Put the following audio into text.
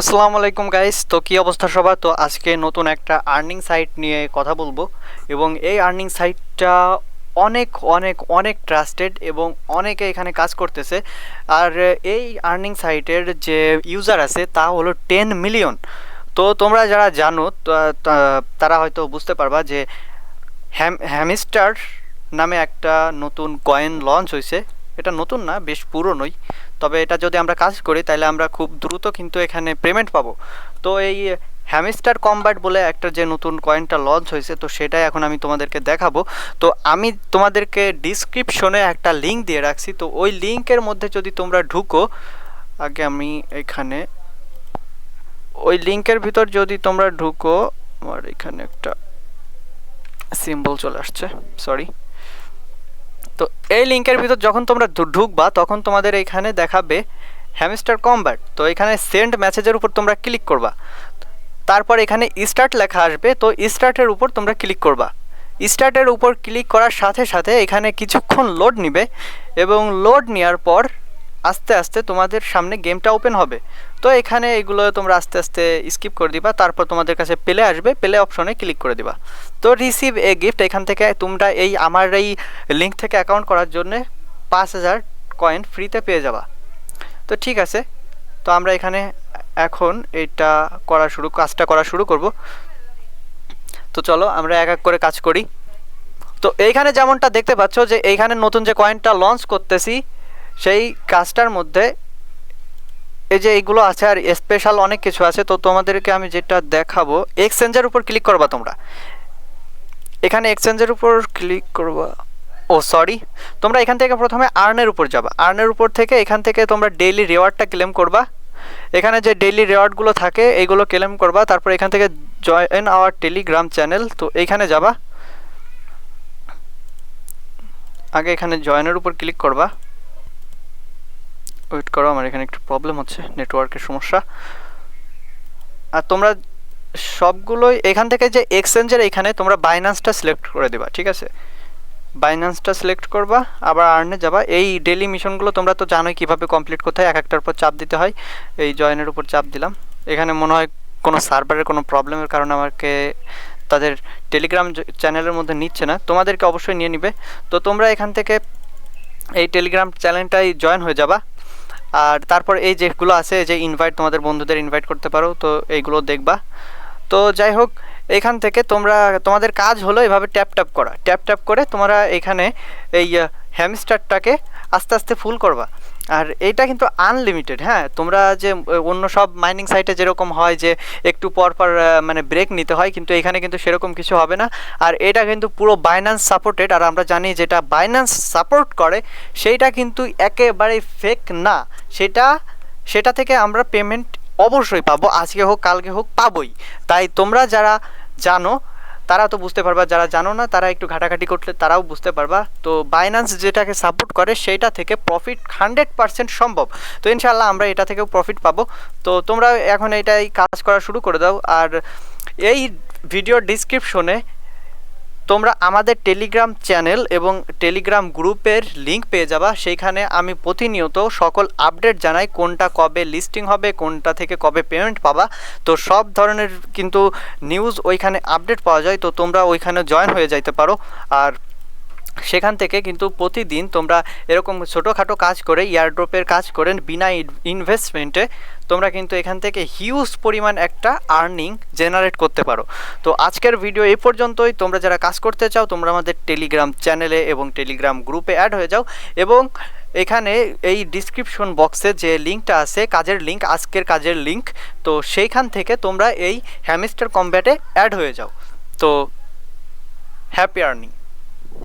আসসালামু আলাইকুম গাইস তো কী অবস্থা সবার? তো আজকে নতুন একটা আর্নিং সাইট নিয়ে কথা বলব এবং এই আর্নিং সাইটটা অনেক অনেক অনেক ট্রাস্টেড এবং অনেকে এখানে কাজ করতেছে। আর এই আর্নিং সাইটের যে ইউজার আছে, তা হলো টেন মিলিয়ন তো তোমরা যারা জানো তারা হয়তো বুঝতে পারবা যে হ্যাম, হ্যামিস্টার নামে একটা নতুন কয়েন লঞ্চ হয়েছে এটা নতুন না, বেশ পুরনোই। তবে এটা যদি আমরা কাজ করি, তাহলে আমরা খুব দ্রুত কিন্তু এখানে পেমেন্ট পাবো। তো এই হ্যামিস্টার কম্ব্যাট বলে একটা যে নতুন কয়েনটা লঞ্চ হয়েছে, তো সেটাই এখন আমি তোমাদেরকে দেখাবো। তো আমি তোমাদেরকে ডিসক্রিপশনে একটা লিঙ্ক দিয়ে রাখছি। তো ওই লিঙ্কের মধ্যে যদি তোমরা ঢুকো, আগে আমি এখানে, ওই লিঙ্কের ভিতর যদি তোমরা ঢুকো, আমার এখানে একটা সিম্বল চলে আসছে সরি তো এই লিঙ্কের ভিতর যখন তোমরা ঢুকবা, তখন তোমাদের এখানে দেখাবে হ্যামস্টার কম্ব্যাট তো এখানে সেন্ড মেসেজের উপর তোমরা ক্লিক করবা। তারপর এখানে স্টার্ট লেখা আসবে, তো স্টার্টের উপর তোমরা ক্লিক করবা। স্টার্টের উপর ক্লিক করার সাথে সাথে এখানে কিছুক্ষণ লোড নিবে এবং লোড নেওয়ার পর আস্তে আস্তে তোমাদের সামনে গেমটা ওপেন হবে। তো এখানে এগুলো তোমরা আস্তে আস্তে স্কিপ করে দিবা, তারপর তোমাদের কাছে প্লে আসবে প্লে অপশনে ক্লিক করে দিবা। তো রিসিভ এ গিফট এখান থেকে তোমরা এই আমার এই লিঙ্ক থেকে অ্যাকাউন্ট করার জন্য পাঁচ হাজার কয়েন ফ্রিতে পেয়ে যাবা। তো ঠিক আছে, তো আমরা এখানে এখন এটা করা শুরু, কাজটা করা শুরু করব। তো চলো আমরা এক এক করে কাজ করি। তো এইখানে যেমনটা দেখতে পাচ্ছ যে এইখানে নতুন যে কয়েনটা লঞ্চ করতেছি সেই কাজটার মধ্যে এই যে এইগুলো আছে আর স্পেশাল অনেক কিছু আছে, তো তোমাদেরকে আমি যেটা দেখাবো এক্সচেঞ্জের উপর ক্লিক করবা তোমরা। এখানে এক্সচেঞ্জের উপর ক্লিক করবা। ও সরি তোমরা এখান থেকে প্রথমে আর্নের উপর যাবা। আর্নের উপর থেকে এখান থেকে তোমরা ডেইলি রেওয়ার্ডটা ক্লেম করবা। এখানে যে ডেইলি রেওয়ার্ডগুলো থাকে এইগুলো ক্লেম করবা। তারপর এখান থেকে জয়েন আওয়ার টেলিগ্রাম চ্যানেল তো এইখানে যাবা। আগে এখানে জয়েনের উপর ক্লিক করবা। ওয়েট করো, আমার এখানে একটু প্রবলেম হচ্ছে নেটওয়ার্কের সমস্যা। আর তোমরা সবগুলোই, এখান থেকে যে এক্সচেঞ্জের এখানে তোমরা বাইন্যান্সটা সিলেক্ট করে দেবা, ঠিক আছে? বাইন্যান্সটা সিলেক্ট করবা, আবার আর্নে যাবা। এই ডেলি মিশনগুলো তোমরা তো জানোই কীভাবে কমপ্লিট করতে হয় এক একটার উপর চাপ দিতে হয়। এই জয়েনের উপর চাপ দিলাম। এখানে মনে হয় কোনো সার্ভারের কোনো প্রবলেমের কারণে আমাকে তাদের টেলিগ্রাম চ্যানেলের মধ্যে নিচ্ছে না। তোমাদেরকে অবশ্যই নিয়ে নিবে। তো তোমরা এখান থেকে এই টেলিগ্রাম চ্যানেলটাই জয়েন হয়ে যাবা। আর তারপর এই যেগুলো আছে, যে ইনভাইট তোমাদের বন্ধুদের ইনভাইট করতে পারো, তো এইগুলো দেখবা। তো যাই হোক, এখান থেকে তোমরা, তোমাদের কাজ হলো এভাবে ট্যাপ ট্যাপ করা। ট্যাপ ট্যাপ করে তোমরা এখানে এই হ্যামস্টারটাকে আস্তে আস্তে ফুল করবা। আর এইটা কিন্তু আনলিমিটেড হ্যাঁ? তোমরা যে অন্য সব মাইনিং সাইটে যেরকম হয় যে, একটু পর পর মানে ব্রেক নিতে হয়, কিন্তু এখানে কিন্তু সেরকম কিছু হবে না। আর এটা কিন্তু পুরো বাইন্যান্স সাপোর্টেড আর আমরা জানি যেটা বাইন্যান্স সাপোর্ট করে, সেইটা কিন্তু একেবারে ফেক না। সেটা সেটা থেকে আমরা পেমেন্ট অবশ্যই পাবো, আজকে হোক, কালকে হোক, পাবোই। তাই তোমরা যারা জানো তারা তো বুঝতে পারবা, যারা জানো না, তারা একটু ঘাটাঘাটি করলে তারাও বুঝতে পারবা। তো বাইন্যান্স যেটাকে সাপোর্ট করে, সেইটা থেকে প্রফিট হান্ড্রেড পার্সেন্ট সম্ভব। তো ইনশাল্লাহ আমরা এটা থেকেও প্রফিট পাবো। তো তোমরা এখন এটাই কাজ করা শুরু করে দাও। আর এই ভিডিও ডিসক্রিপশনে তোমরা আমাদের টেলিগ্রাম চ্যানেল এবং টেলিগ্রাম গ্রুপের লিঙ্ক পেয়ে যাবা। সেইখানে আমি প্রতিনিয়ত সকল আপডেট জানাই, কোনটা কবে লিস্টিং হবে, কোনটা থেকে কবে পেমেন্ট পাবা। তো সব ধরনের কিন্তু নিউজ ওইখানে আপডেট পাওয়া যায়। তো তোমরা ওইখানে জয়েন হয়ে যাইতে পারো। আর সেখান থেকে কিন্তু প্রতিদিন তোমরা এরকম ছোটোখাটো কাজ করে ইয়ারড্রপের কাজ করে বিনা ইনভেস্টমেন্টে তোমরা কিন্তু এখান থেকে হিউজ পরিমাণ একটা আর্নিং জেনারেট করতে পারো। তো আজকের ভিডিও এই পর্যন্তই। তোমরা যারা কাজ করতে চাও, তোমরা আমাদের টেলিগ্রাম চ্যানেলে এবং টেলিগ্রাম গ্রুপে অ্যাড হয়ে যাও এবং এখানে এই ডিসক্রিপশন বক্সে যে লিঙ্কটা আছে, কাজের লিঙ্ক আজকের কাজের লিঙ্ক তো সেইখান থেকে তোমরা এই হ্যামিস্টার কম্ব্যাটে অ্যাড হয়ে যাও। তো হ্যাপি আর্নিং